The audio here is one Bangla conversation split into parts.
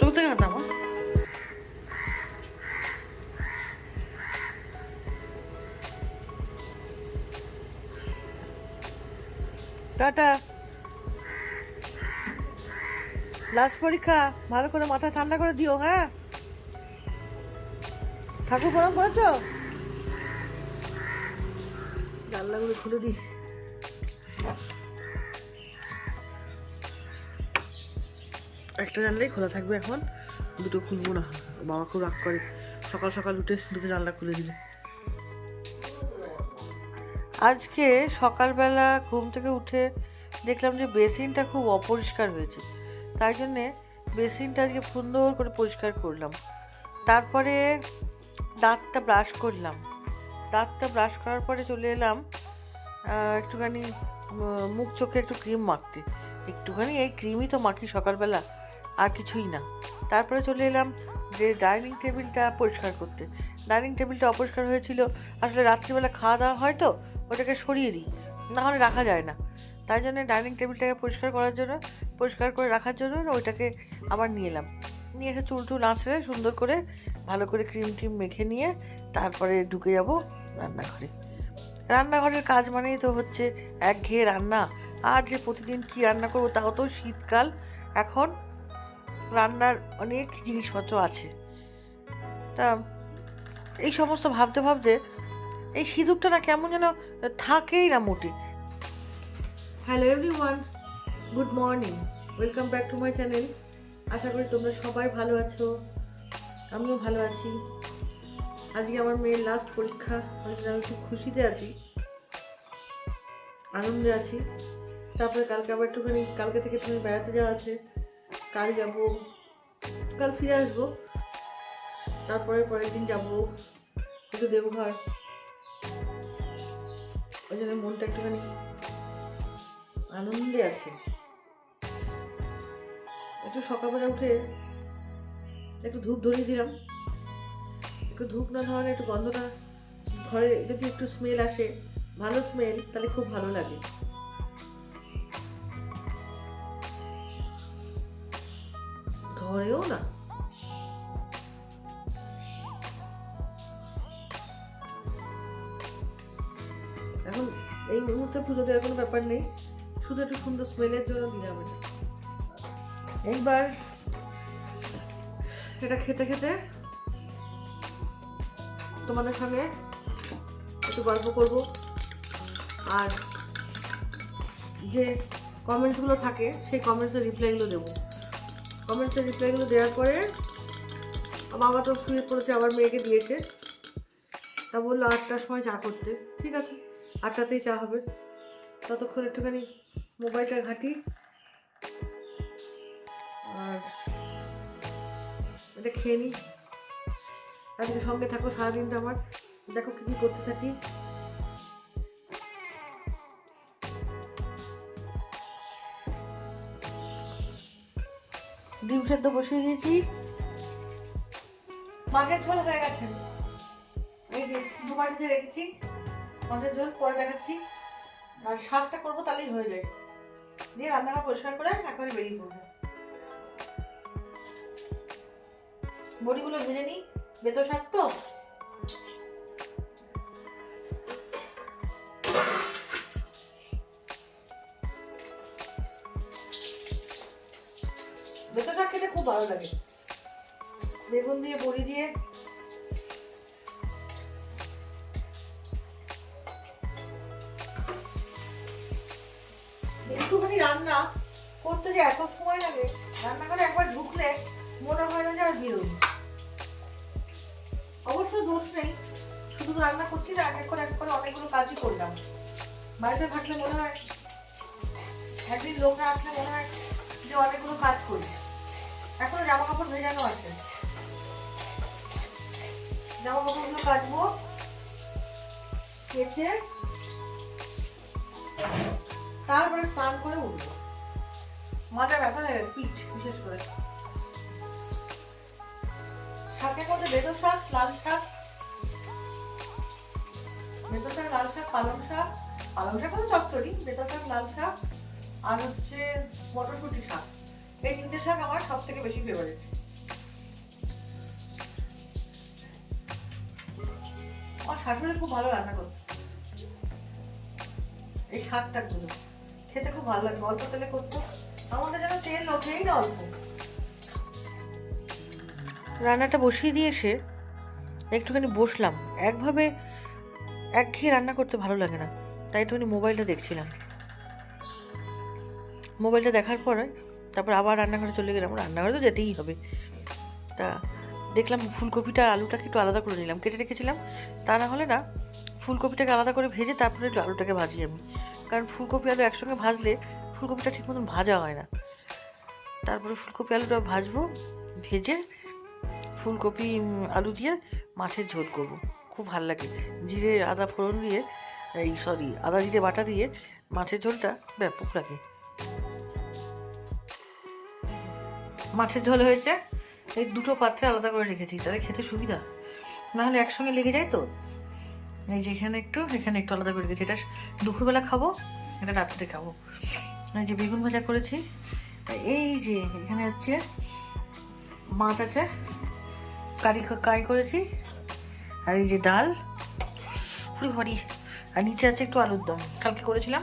দুটো হাত টাটা। লাস্ট পরীক্ষা, ভালো করে মাথা ঠান্ডা করে দিও হ্যাঁ? ঠাকুর প্রণাম করেছ? জানলাগুলো খুলে দিই। একটা জানলাই খোলা থাকবে এখন। দুটো খুলবো না। বাবা খুব রাগ করে। সকাল সকাল উঠে দুটো জানলা খুলে দিলে আজকে সকালবেলা ঘুম থেকে উঠে দেখলাম যে বেসিনটা খুব অপরিষ্কার হয়েছে। তাই জন্যে বেসিনটা আজকে সুন্দর করে পরিষ্কার করলাম। তারপরে দাঁতটা ব্রাশ করলাম। দাঁতটা ব্রাশ করার পরে চলে এলাম একটুখানি মুখ চোখে একটু ক্রিম মাখতে। একটুখানি এই ক্রিমই তো মাখি সকালবেলা। আর কিছুই না। তারপরে চলে এলাম যে ডাইনিং টেবিলটা পরিষ্কার করতে। ডাইনিং টেবিলটা অপরিষ্কার হয়েছিল, আসলে রাত্রিবেলা খাওয়া দাওয়া হয় তো, ওটাকে সরিয়ে দিই না হলে রাখা যায় না। তাই জন্য ডাইনিং টেবিলটাকে পরিষ্কার করার জন্য, পরিষ্কার করে রাখার জন্য ওইটাকে আবার নিয়ে এলাম। নিয়ে এসে চুল টুল আঁচড়ে সুন্দর করে ভালো করে ক্রিম ট্রিম মেখে নিয়ে তারপরে ঢুকে যাব রান্নাঘরে। রান্নাঘরের কাজ মানেই তো হচ্ছে একঘেয়ে রান্না। আর যে প্রতিদিন কি রান্না করব তাও তো শীতকাল। এখন রান্নার অনেক জিনিসপত্র আছে। তা এই সমস্ত ভাবতে ভাবতে এই সিঁদুরটা না কেমন যেন থাকেই না মোটে। Hello everyone good morning welcome back to my channel আশা করি তোমরা সবাই ভালো আছো, আমিও ভালো আছি। আজকে আমার মেয়ের লাস্ট পরীক্ষা আমি খুব খুশিতে আছি, আনন্দে আছি। তারপরে কালকে আবার একটুখানি, কালকে থেকে তুমি বেড়াতে যাওয়া আছে। কাল যাব, কাল ফিরে আসব। তারপরে পরের দিন যাব একটু দেবঘর ওই জন্য মনটা একটুখানি আনন্দে আছে। একটু সকালবেলা উঠে একটু ধূপ ধরিয়ে দিলাম। একটু ধূপ না ধরালে একটু গন্ধটা ঘরে যদি একটু স্মেল আসে, ভালো স্মেল তাহলে খুব ভালো লাগে। ধরেও না। এখন এই মুহূর্তে পুজো দেওয়ার কোনো ব্যাপার নেই। শুধু একটু সুন্দর স্মেলের জন্য দিলাম এটা এইবার এটা খেতে খেতে তোমাদের সঙ্গে একটু গল্প করব। আর যে কমেন্টসগুলো থাকে, সেই কমেন্টসের রিপ্লাইগুলো দেবো। কমেন্টসের রিপ্লাইগুলো দেওয়ার পরে বাবা তো শুয়ে পড়েছে, আবার মেয়েকে দিয়েছে। তা বলল আটটার সময় চা করতে। ঠিক আছে, আটটাতেই চা হবে। ততক্ষণ একটুখানি মোবাইলটা ঘাঁটি। আর এটা খেয়ে নিই আজকে সঙ্গে থাকো সারাদিনটা আমার। দেখো কী কী করতে থাকি। ডিম সেদ্ধ বসিয়ে দিয়েছি। মাছের ঝোল হয়ে গেছে। এই যে দু বাড়িতে রেখেছি, মাছের ঝোল পরে দেখাচ্ছি। আর শাকটা করব তাহলেই হয়ে যায়। দিয়ে রান্নাঘর পরিষ্কার করে একবারে বেরিয়ে পড়ব। বড়িগুলো ভেজে নিই। বেতো শাক তো? একটুখানি রান্না করতে যে এত সময় লাগে, রান্নাঘরে একবার ঢুকলে মনে হয় না যে আর বেরোই অবশ্য দোষ নেই, শুধু রান্না করছি না, এক করে এক করে অনেকগুলো কাজই করলাম। বাড়িতে থাকলে মনে হয়, একদিন লোকরা আসলে মনে হয় যে অনেকগুলো কাজ করি। এখনও জামা কাপড় ভেজানো আছে। জামা কাপড়গুলো কাটবো, কেটে তারপরে স্নান করে উঠবো। মাথা ব্যথা হয়ে পিঠ বিশেষ করে। শাকের মধ্যে বেতো শাক, লাল শাক। বেতো শাক, লাল শাক, পালং শাক। পালং শাক হলো চচ্চড়ি বেতো শাক, লাল শাক। আর হচ্ছে মটরশুঁটি শাক। এই তিনটে শাক আমার সব থেকে বেশি ফেভারিট আমার শাশুড়ি খুব ভালো রান্না করতো এই শাকটা গুলো খেতে খুব ভালো লাগতো অল্প তেলে করতো। আমাদের যেন তেল ওঠেই না অল্প। রান্নাটা বসিয়ে দিয়ে এসে একটুখানি বসলাম। একভাবে একঘেয়ে রান্না করতে ভালো লাগে না, তাই একটুখানি মোবাইলটা দেখছিলাম। মোবাইলটা দেখার পরে তারপর আবার রান্নাঘরে চলে গেলাম, রান্নাঘরে তো যেতেই হবে। তা দেখলাম ফুলকপিটা আলুটাকে একটু আলাদা করে নিলাম, কেটে রেখেছিলাম। তা না হলে না, ফুলকপিটাকে আলাদা করে ভেজে তারপরে একটু আলুটাকে ভাজি আমি। কারণ ফুলকপি আলু একসঙ্গে ভাজলে ফুলকপিটা ঠিক মতন ভাজা হয় না। তারপরে ফুলকপি আলুটা ভাজবো, ভেজে ফুলকপি আলু দিয়ে মাছের ঝোল করব। খুব ভালো লাগে। জিরে, আদা ফোড়ন দিয়ে, এই সরি, আদা, জিরে বাটা দিয়ে মাছের ঝোলটা ব্যাপক লাগে। মাছের ঝোল হয়েছে। এই দুটো পাত্রে আলাদা করে রেখেছি, তাহলে খেতে সুবিধা। নাহলে একসঙ্গে লেগে যায় তো? এই যে এখানে একটু এখানে একটু আলাদা করে রেখেছি এটা দুপুরবেলা খাব, এটা রাত্রে খাব। এই যে বেগুন ভাজা করেছি। এই যে এখানে হচ্ছে মাছ আছে, কারি কাই করেছি, আর এই যে ডাল, পুরো ভরি। আর নিচে আছে একটু আলুর দম, কালকে করেছিলাম।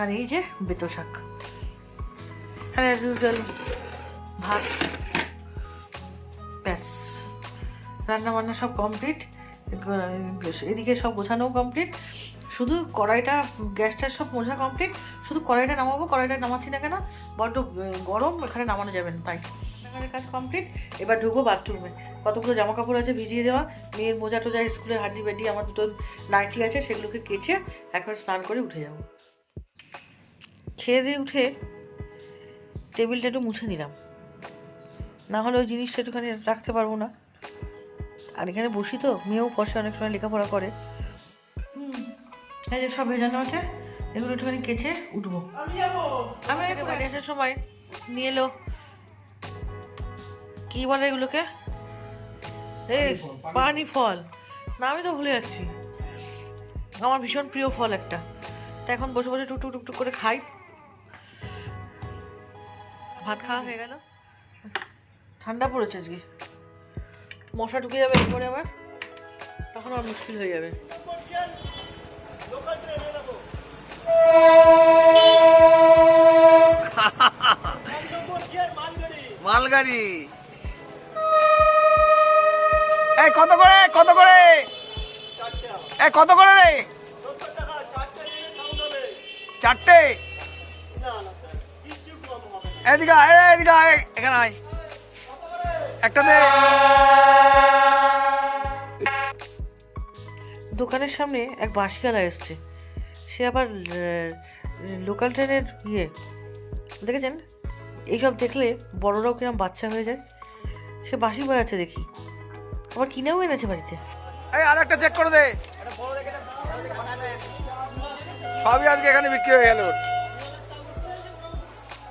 আর এই যে বেতো শাক। আর অ্যাজ ইউজুয়াল ভাত, ব্যাস। রান্না বান্না সব কমপ্লিট এদিকে সব গোছানোও কমপ্লিট শুধু কড়াইটা, গ্যাসটা সব মোছা কমপ্লিট শুধু কড়াইটা নামাবো, কড়াইটা নামাচ্ছি না কেন? বড্ড গরম, এখানে নামানো যাবে না, তাই। রান্নাঘরের কাজ কমপ্লিট এবার ঢুকবো বাথরুমে কতগুলো জামা কাপড় আছে ভিজিয়ে দেওয়া। মেয়ের মোজা টোজা, স্কুলের হাড্ডি বাড্ডি, আমার দুটো নাইটি আছে, সেগুলোকে কেচে একবার স্নান করে উঠে যাব। খেয়ে দিয়ে উঠে টেবিলটা একটু মুছে নিলাম। না হলে ওই জিনিসটা একটুখানি রাখতে পারব না। আর এখানে বসি তো মেয়েও বসে অনেক সময় লেখাপড়া করে। এই যে সব ভেজানো আছে এগুলো একটুখানি কেচে উঠবো। আমি বাড়ি আসার সময় নিয়ে এলো। কি বলে এগুলোকে? এই পানি ফল। না আমি তো ভুলে যাচ্ছি। আমার ভীষণ প্রিয় ফল একটা। তা এখন বসে বসে টুকটুক টুকটুক করে খাই। ভাত খাওয়া হয়ে গেল। ঠান্ডা পড়েছে আজকে। মশা ঢুকে যাবে এরপরে আবার তখন আর মুশকিল হয়ে যাবে। মালগাড়ি। এই কত করে কত করে? এই কত করে রে? চারটে? এদিকে এদিকে আয়, এখানে আয়। একটা দে। দোকানের সামনে এক বাঁশিওয়ালা এসছে। সে আবার লোকাল ট্রেনের ইয়ে। দেখেছেন? এইসব দেখলে বড়রাও কিরম বাচ্চা হয়ে যায়। সে বাঁশি বাজাচ্ছে দেখি। আবার কিনেও এনেছে বাড়িতে। এই আর একটা চেক করে দে। সবই আজকে এখানে বিক্রি হয়ে গেল।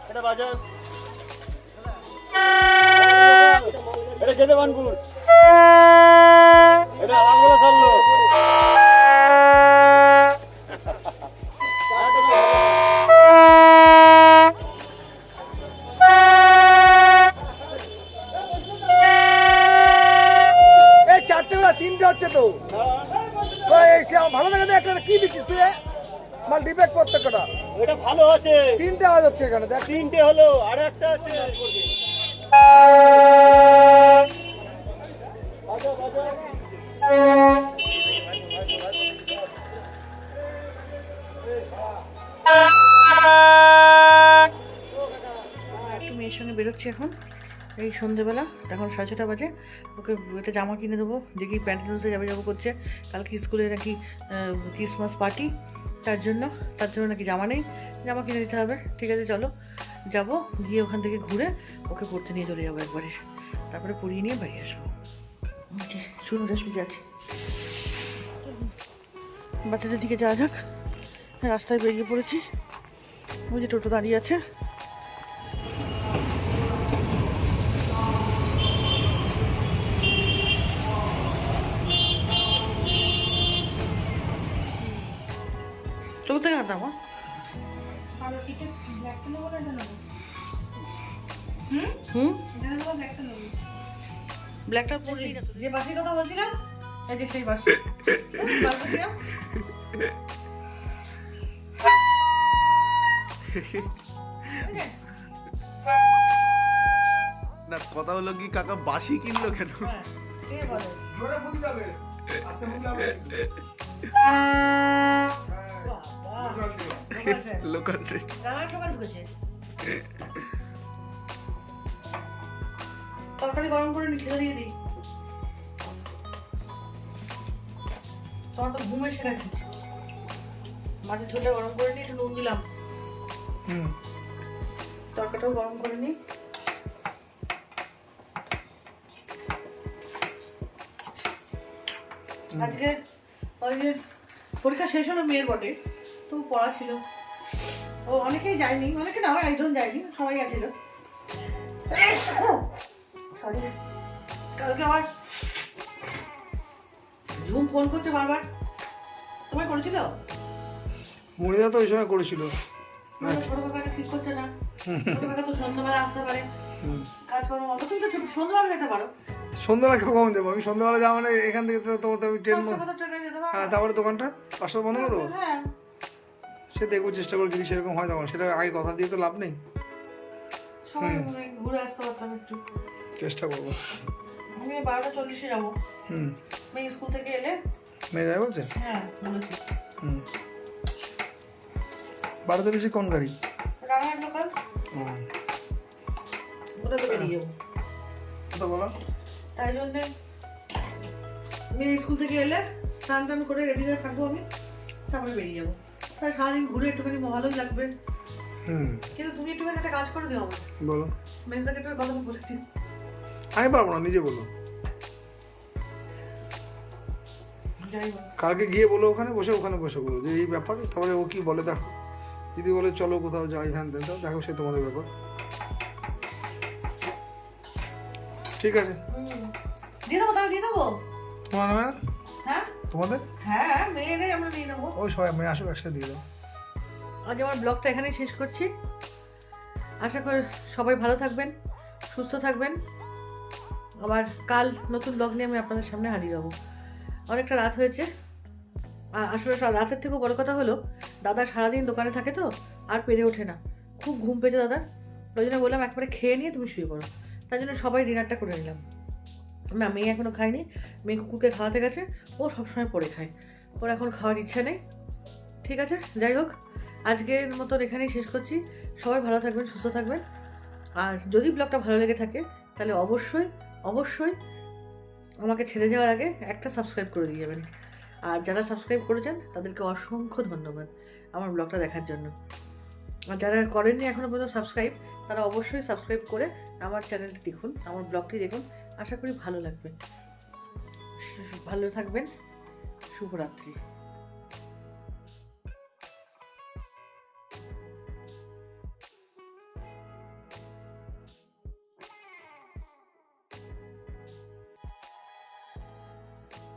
এটা বাজার। এটা যেতে বানপুর এটা আঙুলে ছাড়লো। এই চারটে না তিনটে হচ্ছে তো। ভালো লাগে একটা কি দিচ্ছিস তুই মাল ডিবেট প্রত্যেকটা এটা ভালো আছে। তিনটে আওয়াজ হচ্ছে এখানে দেখ। তিনটে হলো আর একটা আছে। বেরোচ্ছি এখন। এই সন্ধেবেলা, এখন সাড়ে ছটা বাজে। ওকে একটা জামা কিনে দেবো, দেখি প্যান্টালুন্সে যাবে যাব করছে। কালকে স্কুলে নাকি ক্রিসমাস পার্টি তার জন্য তার জন্য নাকি জামা নেই। জামা কিনে দিতে হবে, ঠিক আছে, চলো। যাব, গিয়ে ওখান থেকে ঘুরে ওকে পড়তে নিয়ে চলে যাব একবারে। তারপরে পড়িয়ে নিয়ে বাড়ি আসব। শুনুন শুয়ে আছে। বাচ্চাদের দিকে যাওয়া যাক, রাস্তায় বেরিয়ে পড়েছি। ওই যে টোটো দাঁড়িয়ে আছে। হুম? ব্ল্যাকটা পরলি যে বাসির কথা বলছিলাম এই যে সেই বাসি না কথা হলো কি কাকা বাসি কিনলো কেন? হ্যাঁ জোরে যাবে আস্তে ঢুকেছে। তরকারি গরম করে নি খেতে দিয়ে দিই। তোমার তো ঘুম এসে গেছে। মাছের ঝোলটা গরম করে নি একটু নুন দিলাম। হুম। তরকারিটাও গরম করে নি। আজকে ওই যে পরীক্ষা শেষ হলো মেয়ের বটে তো পড়া ছিল। ও অনেকেই যায়নি অনেকে না একজন যায়নি সবাই গেছিল। সরি কালকে আবার ঝুম ফোন করছে বারবার। তোমায় করেছিল? মরিদা তো ওই সময় করেছিল। ছোট ঠিক করছে না। ছোট তো সন্ধ্যাবেলা আসতে পারে। কাজকর্ম অত তুমি তো সন্ধ্যাবেলা যেতে পারো। সন্ধ্যাবেলা কখন যাব? আমি সন্ধ্যাবেলা যাওয়া মানে এখান থেকে তো তোমার তো আমি ট্রেন হ্যাঁ তারপরে দোকানটা? পাঁচটা বন্ধ করে দেবো? হ্যাঁ। সে দেখব চেষ্টা করে যদি সেরকম হয় তখন। সেটা আগে কথা দিয়ে তো লাভ নেই। ঘুরে আসতে পারতাম একটু চেষ্টা করব। আমি বারোটা চল্লিশে যাব। হুম। মেয়ে স্কুল থেকে এলে মেয়ে যাবে বলছে? হ্যাঁ হুম। বারো চল্লিশে কোন গাড়ি? রানাঘাট লোকাল হুম ওটা তো বেরিয়ে যাব। বলো। তাই জন্যে মেয়ে স্কুল থেকে এলে স্নান টান করে রেডি হয়ে থাকব আমি তারপরে বেরিয়ে যাব। তাই সারাদিন ঘুরে একটুখানি ভালোই লাগবে। হুম। কিন্তু তুমি একটুখানি একটা কাজ করে দিও আমার বলো। মেজদাকে একটু কথা বলে দিও। আমি পারব না নিজে বলো। কালকে গিয়ে বলো ওখানে বসে ওখানে বসে বলো। যে এই ব্যাপার তারপরে ও কি বলে দেখো। যদি বলে চলো কোথাও যাই হ্যান তেন দেখো সে তোমাদের ব্যাপার। ঠিক আছে। দিয়ে দেবো তাহলে দিয়ে দেবো? তোমার নামে না? তোমাদের? হ্যাঁ মেয়ে নেই আমরা নিয়ে নেব। ওই সবাই মেয়ে আসুক একসাথে দিয়ে দাও। আজ আমার ব্লগটা এখানেই শেষ করছি। আশা করি সবাই ভালো থাকবেন সুস্থ থাকবেন। আবার কাল নতুন ব্লগ নিয়ে আমি আপনাদের সামনে হাজির হব। অনেকটা রাত হয়েছে। আর আসলে রাতের থেকেও বড় কথা হলো দাদা সারাদিন দোকানে থাকে তো আর পেরে ওঠে না। খুব ঘুম পেয়েছে দাদা ওই জন্য বললাম একবারে খেয়ে নিয়ে তুমি শুয়ে পড়ো। তাই জন্য সবাই ডিনারটা করে নিলাম। না, মেয়ে এখনও খায়নি। মেয়ে কুকুরকে খাওয়াতে গেছে, ও সবসময় পরে খায়। ওর এখন খাওয়ার ইচ্ছা নেই। ঠিক আছে, যাই হোক, আজকের মতন এখানেই শেষ করছি। সবাই ভালো থাকবেন, সুস্থ থাকবেন। আর যদি ব্লগটা ভালো লেগে থাকে, তাহলে অবশ্যই অবশ্যই আমাকে ছেড়ে যাওয়ার আগে একটা সাবস্ক্রাইব করে দিয়ে যাবেন। আর যারা সাবস্ক্রাইব করেছেন, তাদেরকে অসংখ্য ধন্যবাদ আমার ব্লগটা দেখার জন্য। আর যারা করেননি এখনও পর্যন্ত সাবস্ক্রাইব, তারা অবশ্যই সাবস্ক্রাইব করে আমার চ্যানেলটি দেখুন, আমার ব্লগটি দেখুন। আশা করি ভালো লাগবে। ভালো থাকবেন। শুভরাত্রি।